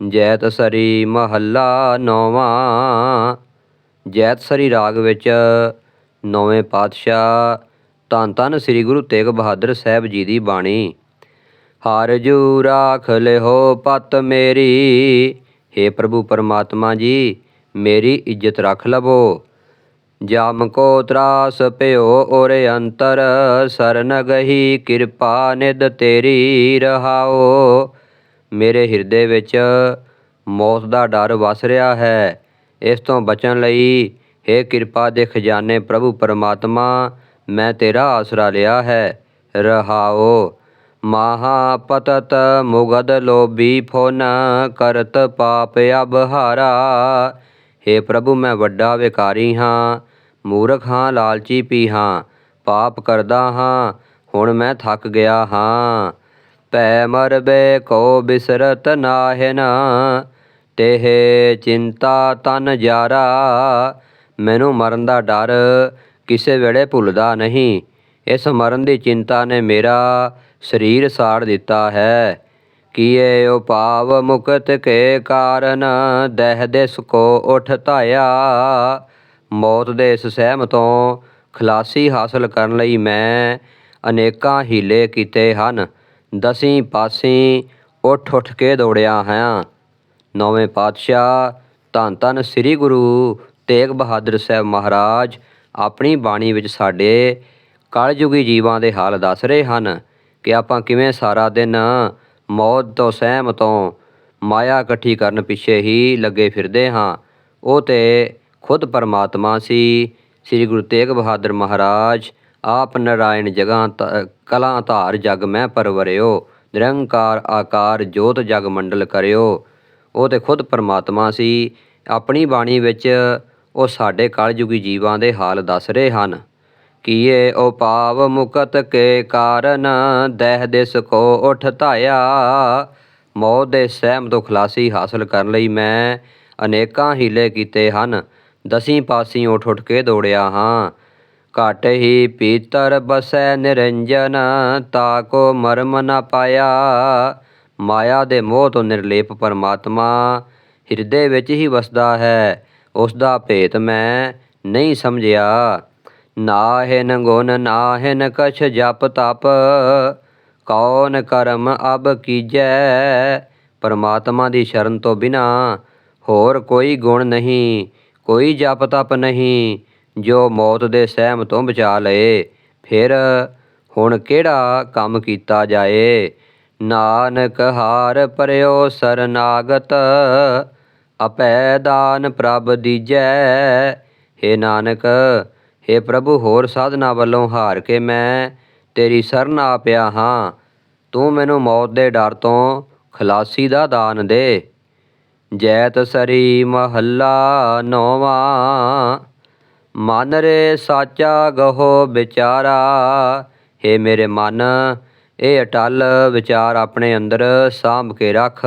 ਜੈਤ ਸਰੀ ਮਹੱਲਾ ਨੌਵਾਂ। ਜੈਤ ਸਰੀ ਰਾਗ ਵਿੱਚ ਨੌਵੇਂ ਪਾਤਸ਼ਾਹ ਧੰਨ ਧੰਨ ਸ੍ਰੀ ਗੁਰੂ ਤੇਗ ਬਹਾਦਰ ਸਾਹਿਬ ਜੀ ਦੀ ਬਾਣੀ। ਹਰ ਜੂ ਰਾਖ ਲਿਓ ਪਤ ਮੇਰੀ हे ਪ੍ਰਭੂ ਪਰਮਾਤਮਾ ਜੀ, ਮੇਰੀ ਇੱਜ਼ਤ ਰੱਖ ਲਵੋ। ਜਮ ਕੋ ਤਰਾਸ ਭਇਓ ਔਰੇ ਅੰਤਰ ਸਰਨ ਗਹੀ ਕਿਰਪਾ ਨਿਦ ਤੇਰੀ ਰਹਾਓ। ਮੇਰੇ ਹਿਰਦੇ ਵਿੱਚ ਮੌਤ ਦਾ ਡਰ ਵਸ ਰਿਹਾ ਹੈ। ਇਸ ਤੋਂ ਬਚਣ ਲਈ हे ਕਿਰਪਾ ਦੇ ਖਜ਼ਾਨੇ, ਪ੍ਰਭੂ ਪਰਮਾਤਮਾ, ਮੈਂ ਤੇਰਾ ਆਸਰਾ ਲਿਆ ਹੈ। ਰਹਾਓ ਮਹਾ ਪਤਤ ਮੁਗਦ ਲੋਭੀ ਫੋਨ ਕਰਤ ਪਾਪ ਅਬਹਾਰਾ। हे ਪ੍ਰਭੂ, ਮੈਂ ਵੱਡਾ ਵਿਕਾਰੀ ਹਾਂ, ਮੂਰਖ ਹਾਂ, ਲਾਲਚੀ ਪੀ ਹਾਂ, ਪਾਪ ਕਰਦਾ ਹਾਂ, ਹੁਣ ਮੈਂ ਥੱਕ ਗਿਆ ਹਾਂ। ਪੈ ਮਰਬੇ ਕੋ ਬਿਸਰਤ ਨਾਹਿਨ ਤੇਹ ਚਿੰਤਾ ਤਨ ਜਾਰਾ। ਮੈਨੂੰ ਮਰਨ ਦਾ ਡਰ ਕਿਸੇ ਵੇਲੇ ਭੁੱਲਦਾ ਨਹੀਂ। ਇਸ ਮਰਨ ਦੀ ਚਿੰਤਾ ਨੇ ਮੇਰਾ ਸਰੀਰ ਸਾੜ ਦਿੱਤਾ ਹੈ। ਕੀਏ ਉਪਾਵ ਮੁਕਤ ਕੇ ਕਾਰਨ, ਦਹਿ ਦਿਸ ਕੋ ਉਠ ਧਾਇਆ। ਮੌਤ ਦੇ ਇਸ ਸਹਿਮ ਤੋਂ ਖਲਾਸੀ ਹਾਸਲ ਕਰਨ ਲਈ ਮੈਂ ਅਨੇਕਾਂ ਹੀਲੇ ਕੀਤੇ ਹਨ। ਦਸੀਂ ਪਾਸੀਂ ਉੱਠ ਉੱਠ ਕੇ ਦੌੜਿਆ ਹਾਂ। ਨੌਵੇਂ ਪਾਤਸ਼ਾਹ ਧੰਨ ਧੰਨ ਸ੍ਰੀ ਗੁਰੂ ਤੇਗ ਬਹਾਦਰ ਸਾਹਿਬ ਮਹਾਰਾਜ ਆਪਣੀ ਬਾਣੀ ਵਿੱਚ ਸਾਡੇ ਕਲਯੁਗੀ ਜੀਵਾਂ ਦੇ ਹਾਲ ਦੱਸ ਰਹੇ ਹਨ ਕਿ ਆਪਾਂ ਕਿਵੇਂ ਸਾਰਾ ਦਿਨ ਮੌਤ ਤੋਂ ਸਹਿਮ ਤੋਂ ਮਾਇਆ ਇਕੱਠੀ ਕਰਨ ਪਿੱਛੇ ਹੀ ਲੱਗੇ ਫਿਰਦੇ ਹਾਂ। ਉਹ ਤੇ ਖੁਦ ਪਰਮਾਤਮਾ ਸੀ। ਸ੍ਰੀ ਗੁਰੂ ਤੇਗ ਬਹਾਦਰ ਮਹਾਰਾਜ ਆਪ ਨਰਾਇਣ ਜਗਾਂ ਤ- ਕਲਾਂ ਧਾਰ ਜਗ ਮੈਂ ਪਰਵਰਿਓ, ਨਿਰੰਕਾਰ ਆਕਾਰ ਜੋਤ ਜਗ ਮੰਡਲ ਕਰਿਓ। ਉਹ ਤੇ ਖੁਦ ਪਰਮਾਤਮਾ ਸੀ। ਆਪਣੀ ਬਾਣੀ ਵਿੱਚ ਉਹ ਸਾਡੇ ਕਲਯੁਗੀ ਜੀਵਾਂ ਦੇ ਹਾਲ ਦੱਸ ਰਹੇ ਹਨ। ਕੀਏ ਉਹ ਪਾਵ ਮੁਕਤ ਕੇ ਕਾਰਨ, ਦਹਿ ਦਿਸ ਕੋ ਉਠ ਧਾਇਆ। ਮੌਤ ਦੇ ਸਹਿਮ ਤੋਂ ਖਲਾਸੀ ਹਾਸਲ ਕਰਨ ਲਈ ਮੈਂ ਅਨੇਕਾਂ ਹੀਲੇ ਕੀਤੇ ਹਨ। ਦਸੀਂ ਪਾਸੀਂ ਉੱਠ ਉੱਠ ਕੇ ਦੌੜਿਆ ਹਾਂ। ਘਟ ਹੀ ਪੀਤਰ ਬਸੈ ਨਿਰੰਜਨ, ਤਾ ਕੋ ਮਰਮ ਨ ਪਾਇਆ। ਮਾਇਆ ਦੇ ਮੋਹ ਤੋਂ ਨਿਰਲੇਪ ਪਰਮਾਤਮਾ ਹਿਰਦੇ ਵਿੱਚ ਹੀ ਵਸਦਾ ਹੈ। ਉਸ ਦਾ ਭੇਤ ਮੈਂ ਨਹੀਂ ਸਮਝਿਆ। ਨਾਹਿਨ ਗੁਣ, ਨਾਹਿਨ ਕਛ ਜਪ ਤਪ, ਕੌਣ ਕਰਮ ਅਬ ਕੀਜੈ? ਪਰਮਾਤਮਾ ਦੀ ਸ਼ਰਨ ਤੋਂ ਬਿਨਾ ਹੋਰ ਕੋਈ ਗੁਣ ਨਹੀਂ, ਕੋਈ ਜਪ ਤਪ ਨਹੀਂ। ਜੋ ਮੌਤ ਦੇ ਸਹਿਮ ਤੋਂ ਬਚਾ ਲਏ, ਫਿਰ ਹੁਣ ਕਿਹੜਾ ਕੰਮ ਕੀਤਾ ਜਾਏ? ਨਾਨਕ ਹਾਰ ਪਰਿਓ ਸਰਨਾਗਤ ਅਪੈ ਦਾਨ ਪ੍ਰਭ ਦੀਜੈ। हे ਨਾਨਕ हे ਪ੍ਰਭੂ, ਹੋਰ ਸਾਧਨਾ ਵੱਲੋਂ ਹਾਰ ਕੇ ਮੈਂ ਤੇਰੀ ਸ਼ਰਨ ਆ ਪਿਆ ਹਾਂ। ਤੂੰ ਮੈਨੂੰ ਮੌਤ ਦੇ ਡਰ ਤੋਂ ਖਲਾਸੀ ਦਾ ਦਾਨ ਦੇ। ਜੈਤ ਸਰੀ ਮਹੱਲਾ ਨੌਵਾਂ ਮਨ ਰੇ ਸਾਚਾ ਗਹੋ ਵਿਚਾਰਾ, ਹੇ ਮੇਰੇ ਮਨ, ਇਹ ਅਟਲ ਵਿਚਾਰ ਆਪਣੇ ਅੰਦਰ ਸਾਂਭ ਕੇ ਰੱਖ।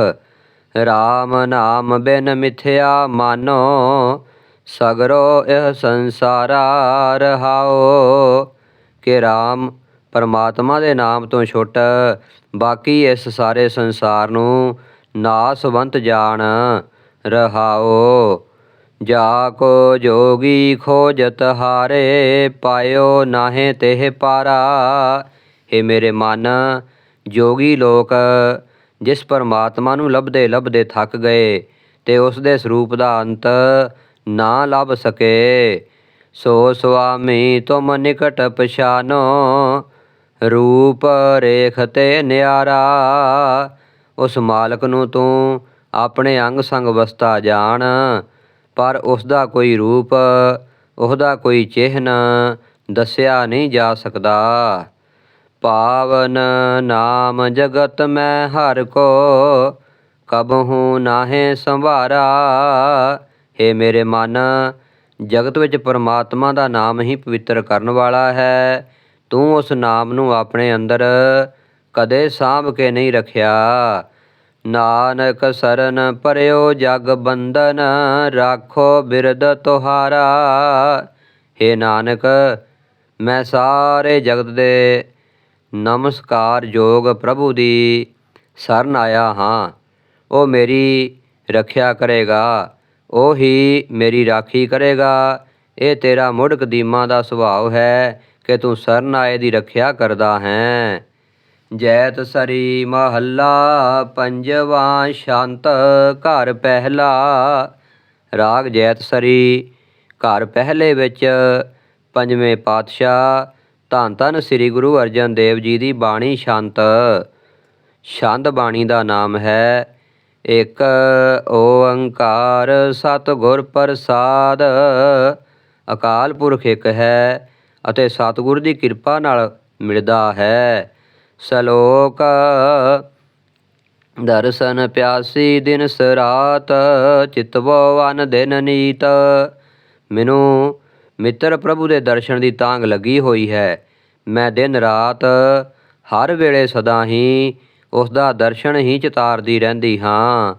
RAM ਨਾਮ ਬਿਨ ਮਿਥਿਆ ਮਾਨੋ, ਸਗਰੋ ਇਹ ਸੰਸਾਰਾ ਰਹਾਓ ਕਿ RAM ਪਰਮਾਤਮਾ ਦੇ ਨਾਮ ਤੋਂ ਛੁੱਟ, ਬਾਕੀ ਇਸ ਸਾਰੇ ਸੰਸਾਰ ਨੂੰ ਨਾਸਵੰਤ ਜਾਣ ਰਹਾਓ ਜਾ ਕੋ ਜੋਗੀ ਖੋਜਤ ਹਾਰੇ, ਪਾਇਓ ਨਾਹੇ ਤੇ ਪਾਰਾ। हे ਮੇਰੇ ਮਨ, ਜੋਗੀ ਲੋਕ, ਜਿਸ ਪਰਮਾਤਮਾ ਨੂੰ ਲੱਭਦੇ ਲੱਭਦੇ ਥੱਕ ਗਏ, ਤੇ ਉਸ ਦੇ ਸਰੂਪ ਦਾ ਅੰਤ ਨਾ ਲੱਭ ਸਕੇ। ਸੋ ਸੁਆਮੀ, ਤੁਮ ਨਿਕਟ ਪਛਾਨੋ, ਰੂਪ ਰੇਖ ਤੇ ਨਿਆਰਾ। ਉਸ ਮਾਲਕ ਨੂੰ ਤੂੰ ਆਪਣੇ ਅੰਗ ਸੰਗ ਵਸਤਾ ਜਾਣ ਪਰ ਉਸ ਦਾ ਕੋਈ ਰੂਪ ਉਹਦਾ ਕੋਈ ਚਿਹਨ ਦੱਸਿਆ ਨਹੀਂ ਜਾ ਸਕਦਾ। ਪਾਵਨ ਨਾਮ ਜਗਤ ਮੈਂ ਹਰ ਕੋ ਕਬਹੂ ਨਾਹੇ ਸੰਭਾਰਾ हे ਮੇਰੇ ਮਨ, ਜਗਤ ਵਿੱਚ ਪਰਮਾਤਮਾ ਦਾ ਨਾਮ ਹੀ ਪਵਿੱਤਰ ਕਰਨ ਵਾਲਾ ਹੈ। ਤੂੰ ਉਸ ਨਾਮ ਨੂੰ ਆਪਣੇ ਅੰਦਰ ਕਦੇ ਸਾਂਭ ਕੇ ਨਹੀਂ ਰੱਖਿਆ। ਨਾਨਕ ਸਰਨ ਪਰਿਓ ਜਗ ਬੰਧਨ ਰਾਖੋ ਬਿਰਦ ਤੁਹਾਰਾ। हे ਨਾਨਕ, ਮੈਂ ਸਾਰੇ ਜਗਤ ਦੇ ਨਮਸਕਾਰ ਯੋਗ ਪ੍ਰਭੂ ਦੀ ਸਰਨ ਆਇਆ ਹਾਂ। ਉਹ ਮੇਰੀ ਰੱਖਿਆ ਕਰੇਗਾ, ਉਹ ਹੀ ਮੇਰੀ ਰਾਖੀ ਕਰੇਗਾ। ਇਹ ਤੇਰਾ ਮੁੜ ਕਦੀਮਾਂ ਦਾ ਸੁਭਾਅ ਹੈ ਕਿ ਤੂੰ ਸਰਨ ਆਏ ਦੀ ਰੱਖਿਆ ਕਰਦਾ ਹੈ। ਜੈਤ ਸਰੀ ਮਹੱਲਾ, ਪੰਜਵਾਂ ਸ਼ਾਂਤ ਘਰ ਪਹਿਲਾ। ਰਾਗ ਜੈਤ ਸਰੀ ਘਰ ਪਹਿਲੇ ਵਿੱਚ ਪੰਜਵੇਂ ਪਾਤਸ਼ਾਹ, ਧੰਨ ਧੰਨ ਸ੍ਰੀ ਗੁਰੂ ਅਰਜਨ ਦੇਵ ਜੀ ਦੀ ਬਾਣੀ ਸ਼ਾਂਤ। ਛੰਦ ਬਾਣੀ ਦਾ ਨਾਮ ਹੈ, ਇੱਕ ਓੰਕਾਰ ਸਤਿਗੁਰ ਪ੍ਰਸਾਦ। ਅਕਾਲ ਪੁਰਖ ਇੱਕ ਹੈ ਅਤੇ ਸਤਿਗੁਰ ਦੀ ਕਿਰਪਾ ਨਾਲ ਮਿਲਦਾ ਹੈ। ਸ਼ਲੋਕ। ਦਰਸ਼ਨ ਪਿਆਸੀ ਦਿਨ ਸਰਾਤ ਚਿਤਵੋ ਵਨ ਦਿਨ ਨੀਤ। ਮੈਨੂੰ ਮਿੱਤਰ ਪ੍ਰਭੂ ਦੇ ਦਰਸ਼ਨ ਦੀ ਤਾਂਗ ਲੱਗੀ ਹੋਈ ਹੈ। ਮੈਂ ਦਿਨ ਰਾਤ ਹਰ ਵੇਲੇ ਸਦਾ ਹੀ ਉਸ ਦਾ ਦਰਸ਼ਨ ਹੀ ਚਿਤਾਰਦੀ ਰਹਿੰਦੀ ਹਾਂ।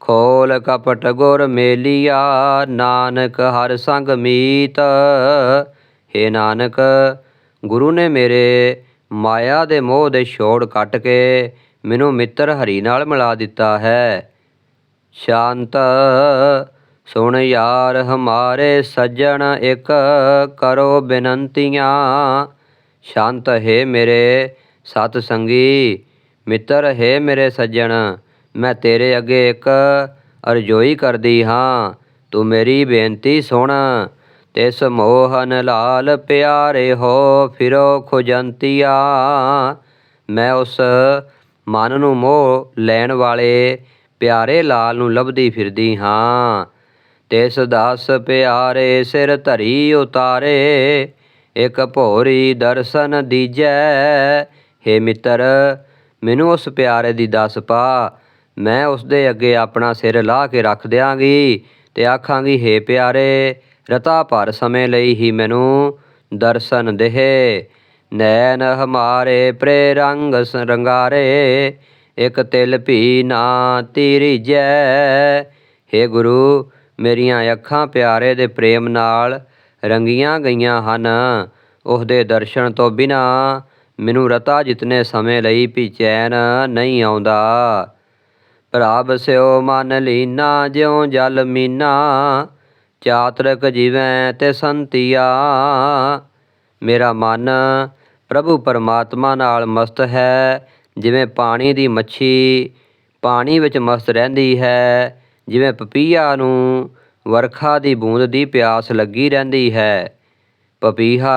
ਖੋਲ ਕਪਟ ਗੁਰ ਮੇਲੀਆ, ਨਾਨਕ ਹਰ ਸੰਗ ਮੀਤ। हे ਨਾਨਕ, ਗੁਰੂ ਨੇ ਮੇਰੇ ਮਾਇਆ ਦੇ ਮੋਹ ਦੇ ਛੋੜ ਕੱਟ ਕੇ ਮੈਨੂੰ ਮਿੱਤਰ ਹਰੀ ਨਾਲ ਮਿਲਾ ਦਿੱਤਾ ਹੈ। ਸ਼ਾਂਤ ਸੁਣ ਯਾਰ ਹਮਾਰੇ ਸੱਜਣ, ਇੱਕ ਕਰੋ ਬੇਨੰਤੀਆਂ। ਸ਼ਾਂਤ ਹੈ ਮੇਰੇ ਸਤ ਸੰਗੀ ਮਿੱਤਰ ਹੈ ਮੇਰੇ ਸੱਜਣ, ਮੈਂ ਤੇਰੇ ਅੱਗੇ ਇੱਕ ਅਰਜ਼ੋਈ ਕਰਦੀ ਹਾਂ। ਤੂੰ ਮੇਰੀ ਬੇਨਤੀ ਸੁਣ। ਤਿਸ ਮੋਹਨ ਲਾਲ ਪਿਆਰੇ ਹੋ, ਫਿਰੋ ਖੁਜੰਤੀਆ। ਮੈਂ ਉਸ ਮਨ ਨੂੰ ਮੋਹ ਲੈਣ ਵਾਲੇ ਪਿਆਰੇ ਲਾਲ ਨੂੰ ਲੱਭਦੀ ਫਿਰਦੀ ਹਾਂ। ਤਿਸ ਦਾਸ ਪਿਆਰੇ ਸਿਰ ਧਰੀ ਉਤਾਰੇ, ਇੱਕ ਭੋਰੀ ਦਰਸ਼ਨ ਦੀਜੈ। ਹੇ ਮਿੱਤਰ, ਮੈਨੂੰ ਉਸ ਪਿਆਰੇ ਦੀ ਦੱਸ ਪਾ। ਮੈਂ ਉਸ ਦੇ ਅੱਗੇ ਆਪਣਾ ਸਿਰ ਲਾ ਕੇ ਰੱਖ ਦਿਆਂਗੀ ਤੇ ਆਖਾਂਗੀ, ਹੇ ਪਿਆਰੇ ਰਤਾ ਭਰ ਸਮੇਂ ਲਈ ਹੀ ਮੈਨੂੰ ਦਰਸ਼ਨ ਦੇਹ। ਨੈਣ ਹਮਾਰੇ ਪ੍ਰੇ ਰੰਗ ਰੰਗਾਰੇ, ਇਕ ਤਿਲ ਭੀ ਨਾ ਤੀਰੀਜੈ। ਹੇ ਗੁਰੂ, ਮੇਰੀਆਂ ਅੱਖਾਂ ਪਿਆਰੇ ਦੇ ਪ੍ਰੇਮ ਨਾਲ ਰੰਗੀਆਂ ਗਈਆਂ ਹਨ। ਉਸ ਦਰਸ਼ਨ ਤੋਂ ਬਿਨਾ ਮੈਨੂੰ ਰਤਾ ਜਿਤਨੇ ਸਮੇਂ ਲਈ ਵੀ ਚੈਨ ਨਹੀਂ ਆਉਂਦਾ। ਪ੍ਰਭ ਸਿਓ ਮਨ ਲੀਨਾ, ਜਿਉ ਜਲ ਮੀਨਾ ਚਾਤਰਕ ਜਿਵੇਂ ਤੇ ਸੰਤੀਆ। ਮੇਰਾ ਮਨ ਪ੍ਰਭੂ ਪਰਮਾਤਮਾ ਨਾਲ ਮਸਤ ਹੈ, ਜਿਵੇਂ ਪਾਣੀ ਦੀ ਮੱਛੀ ਪਾਣੀ ਵਿੱਚ ਮਸਤ ਰਹਿੰਦੀ ਹੈ, ਜਿਵੇਂ ਪਪੀਹਾ ਨੂੰ ਵਰਖਾ ਦੀ ਬੂੰਦ ਦੀ ਪਿਆਸ ਲੱਗੀ ਰਹਿੰਦੀ ਹੈ। ਪਪੀਹਾ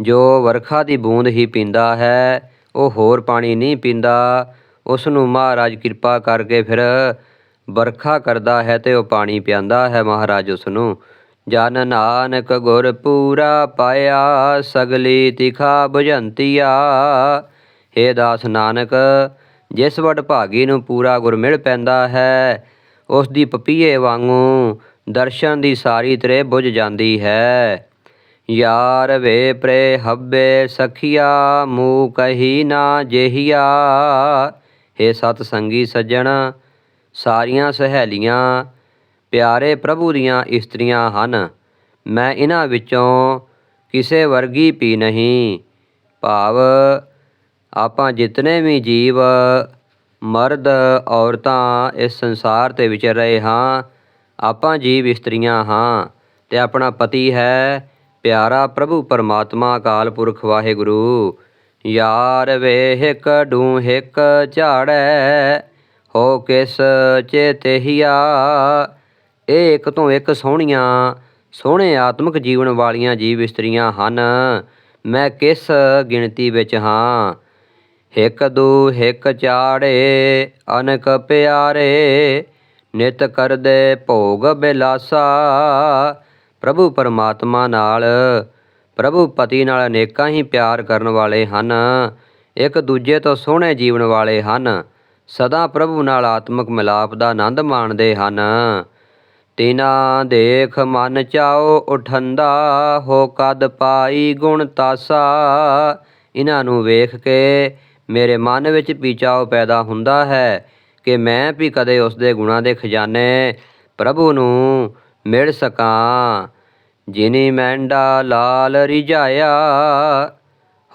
ਜੋ ਵਰਖਾ ਦੀ ਬੂੰਦ ਹੀ ਪੀਂਦਾ ਹੈ, ਉਹ ਹੋਰ ਪਾਣੀ ਨਹੀਂ ਪੀਂਦਾ। ਉਸ ਨੂੰ ਮਹਾਰਾਜ ਕਿਰਪਾ ਕਰਕੇ ਫਿਰ ਵਰਖਾ ਕਰਦਾ ਹੈ ਤੇ ਉਹ ਪਾਣੀ ਪਿਆਂਦਾ ਹੈ ਮਹਾਰਾਜ ਉਸ ਨੂੰ ਜਨ ਨਾਨਕ ਗੁਰ ਪੂਰਾ ਪਾਇਆ, ਸਗਲੀ ਤਿਖਾ ਬੁਝੰਤੀਆ। ਹੇ ਦਾਸ ਨਾਨਕ, ਜਿਸ ਵਡ ਭਾਗੀ ਨੂੰ ਪੂਰਾ ਗੁਰ ਮਿਲ ਪੈਂਦਾ ਹੈ, ਉਸ ਦੀ ਪਪੀਏ ਵਾਂਗੂ ਦਰਸ਼ਨ ਦੀ ਸਾਰੀ ਤਰੇ ਬੁਝ ਜਾਂਦੀ ਹੈ। ਯਾਰ ਵੇ ਪ੍ਰੇ ਹੱਬੇ ਸਖੀਆ ਮੂ ਕਹੀ ਨਾ ਜੇਹੀਆ। ਹੇ ਸਤ ਸੰਗੀ ਸੱਜਣ ਸਾਰੀਆਂ ਸਹੇਲੀਆਂ ਪਿਆਰੇ ਪ੍ਰਭੂ ਦੀਆਂ ਇਸਤਰੀਆਂ ਹਨ। ਮੈਂ ਇਹਨਾਂ ਵਿੱਚੋਂ ਕਿਸੇ ਵਰਗੀ ਵੀ ਨਹੀਂ। ਭਾਵ ਆਪਾਂ ਜਿਤਨੇ ਵੀ ਜੀਵ, ਮਰਦ, ਔਰਤਾਂ ਇਸ ਸੰਸਾਰ ਤੇ ਵਿਚਰ ਰਹੇ ਹਾਂ, ਆਪਾਂ ਜੀਵ ਇਸਤਰੀਆਂ ਹਾਂ ਤੇ ਆਪਣਾ ਪਤੀ ਹੈ ਪਿਆਰਾ ਪ੍ਰਭੂ ਪਰਮਾਤਮਾ ਅਕਾਲ ਪੁਰਖ ਵਾਹਿਗੁਰੂ। ਯਾਰ ਵੇ ਹਿਕ ਡੂ ਹਿਕ ਝਾੜੈ ਹੋ ਕਿਸ ਚੇਤਹਿਆ? ਇਹ ਇੱਕ ਤੋਂ ਇੱਕ ਸੋਹਣੀਆਂ, ਸੋਹਣੇ ਆਤਮਿਕ ਜੀਵਨ ਵਾਲੀਆਂ ਜੀਵ ਇਸਤਰੀਆਂ ਹਨ। ਮੈਂ ਕਿਸ ਗਿਣਤੀ ਵਿੱਚ ਹਾਂ? ਹਿਕ ਦੂ ਹਿਕ ਚਾੜੇ, ਅਨਕ ਪਿਆਰੇ, ਨਿਤ ਕਰਦੇ ਭੋਗ ਬਿਲਾਸਾ। ਪ੍ਰਭੂ ਪਰਮਾਤਮਾ ਨਾਲ, ਪ੍ਰਭੂ ਪਤੀ ਨਾਲ ਅਨੇਕਾਂ ਹੀ ਪਿਆਰ ਕਰਨ ਵਾਲੇ ਹਨ। ਇੱਕ ਦੂਜੇ ਤੋਂ ਸੋਹਣੇ ਜੀਵਨ ਵਾਲੇ ਹਨ। ਸਦਾ ਪ੍ਰਭੂ ਨਾਲ ਆਤਮਿਕ ਮਿਲਾਪ ਦਾ ਆਨੰਦ ਮਾਣਦੇ ਹਨ। ਤਿਨਾ ਦੇਖ ਮਨ ਚਾਓ ਉਠੰਦਾ, ਹੋ ਕਦ ਪਾਈ ਗੁਣ ਤਾਸਾ। ਇਹਨਾਂ ਨੂੰ ਵੇਖ ਕੇ ਮੇਰੇ ਮਨ ਵਿੱਚ ਪੀਚਾਓ ਪੈਦਾ ਹੁੰਦਾ ਹੈ ਕਿ ਮੈਂ ਵੀ ਕਦੇ ਉਸ ਦੇ ਗੁਣਾਂ ਦੇ ਖਜ਼ਾਨੇ ਪ੍ਰਭੂ ਨੂੰ ਮਿਲ ਸਕਾਂ। ਜਿਨੀ ਮੈਂਡਾ ਲਾਲ ਰਿਝਾਇਆ,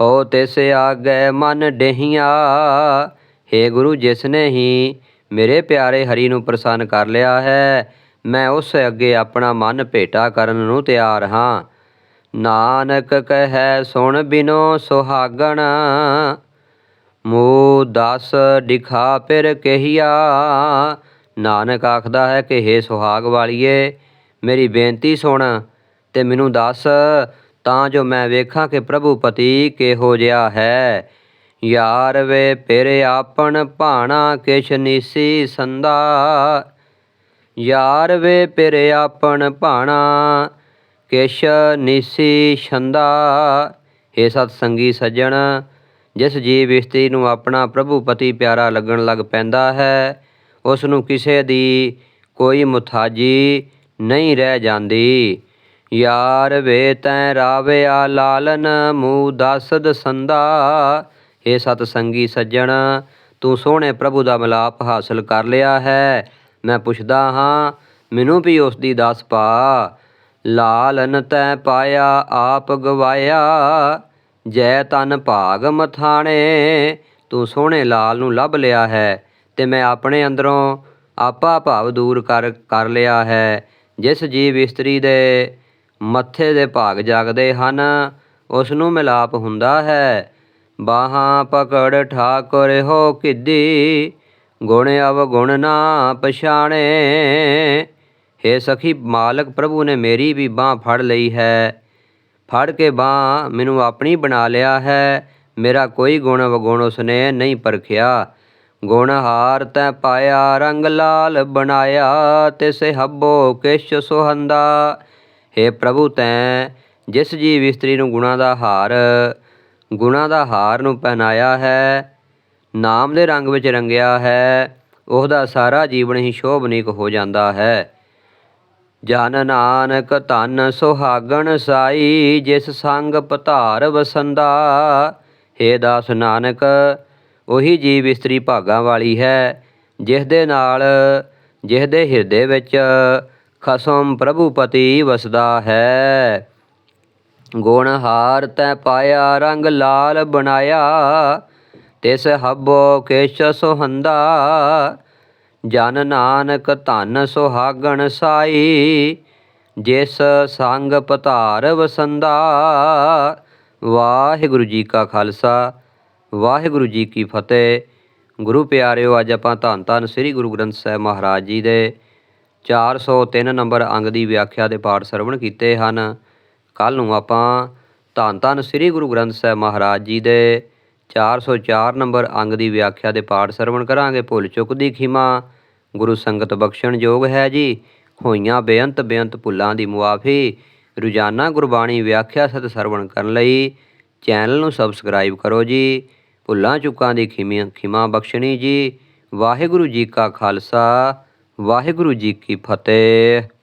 ਹੋ ਤਿਸ ਆਗੇ ਮਨ ਡਹਿਆ। हे ਗੁਰੂ, ਜਿਸ ਨੇ ਹੀ ਮੇਰੇ ਪਿਆਰੇ ਹਰੀ ਨੂੰ ਪ੍ਰਸੰਨ ਕਰ ਲਿਆ ਹੈ, ਮੈਂ ਉਸ ਅੱਗੇ ਆਪਣਾ ਮਨ ਭੇਟਾ ਕਰਨ ਨੂੰ ਤਿਆਰ ਹਾਂ। ਨਾਨਕ ਕਹੈ, ਸੁਣ ਬਿਨੋ ਸੁਹਾਗਣ ਮੂ ਦਸ ਦਿਖਾ ਫਿਰ ਕਹੀਆ। ਨਾਨਕ ਆਖਦਾ ਹੈ ਕਿ हे ਸੁਹਾਗ ਵਾਲੀਏ, ਮੇਰੀ ਬੇਨਤੀ ਸੁਣ ਤੇ ਮੈਨੂੰ ਦੱਸ, ਤਾਂ ਜੋ ਮੈਂ ਵੇਖਾਂ ਕਿ ਪ੍ਰਭੂ ਪਤੀ ਕਿਹੋ ਜਿਹਾ ਹੈ। ਯਾਰ ਵੇ ਫਿਰ ਆਪਣ ਭਾਣਾ ਕਿਛ ਨੀਸੀ ਸੰਦਾ ਯਾਰ ਵੇ ਫਿਰ ਆਪਣ ਭਾਣਾ ਕਿਛ ਨੀਸੀ ਛੰਦਾ ਏ ਸਤ ਸੰਗੀ ਸੱਜਣ, ਜਿਸ ਜੀਵ ਇਸਤਰੀ ਨੂੰ ਆਪਣਾ ਪ੍ਰਭੂ ਪਤੀ ਪਿਆਰਾ ਲੱਗਣ ਲੱਗ ਪੈਂਦਾ ਹੈ, ਉਸ ਨੂੰ ਕਿਸੇ ਦੀ ਕੋਈ ਮੁਥਾਜੀ ਨਹੀਂ ਰਹਿ ਜਾਂਦੀ। ਯਾਰ ਵੇ ਤੈ ਰਾਵਿਆ ਲਾਲਨ ਮੂ ਦਸ ਸੰਦਾ ਏ ਸਤ ਸੰਗੀ ਸੱਜਣ, ਤੂੰ ਸੋਹਣੇ ਪ੍ਰਭੂ ਦਾ ਮਿਲਾਪ ਹਾਸਲ ਕਰ ਲਿਆ ਹੈ। ਮੈਂ ਪੁੱਛਦਾ ਹਾਂ, ਮੈਨੂੰ ਵੀ ਉਸ ਦੀ ਦੱਸ ਪਾ। ਲਾਲਨ ਤੈ ਪਾਇਆ, ਆਪ ਗਵਾਇਆ। ਜੈ ਤਨ ਭਾਗ ਮਥਾਣੇ, ਤੂੰ ਸੋਹਣੇ ਲਾਲ ਨੂੰ ਲੱਭ ਲਿਆ ਹੈ। ਤੇ ਮੈਂ ਆਪਣੇ ਅੰਦਰੋਂ ਆਪਾ ਭਾਵ ਦੂਰ ਕਰ ਕਰ ਲਿਆ ਹੈ। ਜਿਸ ਜੀਵ ਇਸਤਰੀ ਦੇ ਮੱਥੇ ਦੇ ਭਾਗ ਜਾਗਦੇ ਹਨ ਉਸ ਨੂੰ ਮਿਲਾਪ ਹੁੰਦਾ ਹੈ। ਬਾਹਾਂ ਪਕੜ ਠਾਕੁਰ ਹੋ ਕਿੱਦੀ, ਗੁਣ ਅਵਗੁਣ ਨਾ ਪਛਾਣੇ। ਹੇ ਸਖੀ ਮਾਲਕ ਪ੍ਰਭੂ ਨੇ ਮੇਰੀ ਵੀ ਬਾਹ ਫੜ ਲਈ ਹੈ। ਫੜ ਕੇ ਬਾਹ ਮੈਨੂੰ ਆਪਣੀ ਬਣਾ ਲਿਆ ਹੈ। ਮੇਰਾ ਕੋਈ ਗੁਣ ਵਗੁਣ ਉਸਨੇ ਨਹੀਂ ਪਰਖਿਆ। ਗੁਣ ਹਾਰ ਤੈ ਪਾਇਆ, ਰੰਗ ਲਾਲ ਬਣਾਇਆ ਤਿਸ ਹੱਬੋ ਕਿਛ ਸੁਹੰਦਾ। हे ਪ੍ਰਭੂ ਤੈ, ਜਿਸ ਜੀਵ ਇਸਤਰੀ ਨੂੰ ਗੁਣਾ ਦਾ ਹਾਰ ਗੁਣਾ ਦਾ ਹਾਰ ਨੂੰ ਪਹਿਨਾਇਆ ਹੈ, ਨਾਮ ਦੇ ਰੰਗ ਵਿੱਚ ਰੰਗਿਆ ਹੈ, ਉਹਦਾ ਸਾਰਾ ਜੀਵਨ ਹੀ ਸ਼ੋਭਨੀਕ ਹੋ ਜਾਂਦਾ ਹੈ। ਜਨ ਨਾਨਕ ਧਨ ਸੁਹਾਗਣ ਸਾਈ, ਜਿਸ ਸੰਗ ਪਧਾਰ ਵਸੰਦਾ, ਹੇ ਦਾਸ ਨਾਨਕ, ਉਹੀ ਜੀਵ ਇਸਤਰੀ ਭਾਗਾਂ ਵਾਲੀ ਹੈ ਜਿਸ ਦੇ ਨਾਲ ਜਿਸ ਦੇ ਹਿਰਦੇ ਵਿੱਚ ਖਸਮ ਪ੍ਰਭੂ ਪਤੀ ਵਸਦਾ ਹੈ। ਗੁਣ ਹਾਰ ਤੈ ਪਾਇਆ, ਰੰਗ ਲਾਲ ਬਣਾਇਆ। ਤਿਸ ਹੱਬੋ ਕੇਸ਼ ਸੁਹੰਦਾ, ਜਨ ਨਾਨਕ ਧਨ ਸੁਹਾਗਣ ਸਾਈ। ਜਿਸ ਸੰਗ ਪਤਾਰ ਵਸੰਦਾ ਵਾਹਿਗੁਰੂ ਜੀ ਕਾ ਖਾਲਸਾ, ਵਾਹਿਗੁਰੂ ਜੀ ਕੀ ਫਤਿਹ। ਗੁਰੂ ਪਿਆਰਿਓ, ਅੱਜ ਆਪਾਂ ਧੰਨ ਧੰਨ ਸ੍ਰੀ ਗੁਰੂ ਗ੍ਰੰਥ ਸਾਹਿਬ ਮਹਾਰਾਜ ਜੀ ਦੇ 403 ਨੰਬਰ ਅੰਗ ਦੀ ਵਿਆਖਿਆ ਦੇ ਪਾਠ ਸਰਵਣ ਕੀਤੇ ਹਨ। ਕੱਲ ਨੂੰ ਆਪਾਂ ਧੰਨ ਧੰਨ ਸ੍ਰੀ ਗੁਰੂ ਗ੍ਰੰਥ ਸਾਹਿਬ ਮਹਾਰਾਜ ਜੀ ਦੇ 404 ਨੰਬਰ ਅੰਗ ਦੀ ਵਿਆਖਿਆ ਦੇ ਪਾਠ ਸਰਵਣ ਕਰਾਂਗੇ। ਭੁੱਲ ਚੁੱਕ ਦੀ ਖਿਮਾ, ਗੁਰੂ ਸੰਗਤ ਬਖਸ਼ਣ ਯੋਗ ਹੈ ਜੀ। ਹੋਈਆਂ ਬੇਅੰਤ ਬੇਅੰਤ ਭੁੱਲਾਂ ਦੀ ਮੁਆਫੀ, ਰੋਜ਼ਾਨਾ ਗੁਰਬਾਣੀ ਵਿਆਖਿਆ ਸਤ ਸਰਵਣ ਕਰਨ ਲਈ ਚੈਨਲ ਨੂੰ ਸਬਸਕ੍ਰਾਈਬ ਕਰੋ ਜੀ। ਭੁੱਲਾਂ ਚੁੱਕਾਂ ਦੀ ਖਿਮਾ ਖਿਮਾ ਬਖਸ਼ਣੀ ਜੀ। ਵਾਹਿਗੁਰੂ ਜੀ ਕਾ ਖਾਲਸਾ, ਵਾਹਿਗੁਰੂ ਜੀ ਕੀ ਫਤਿਹ।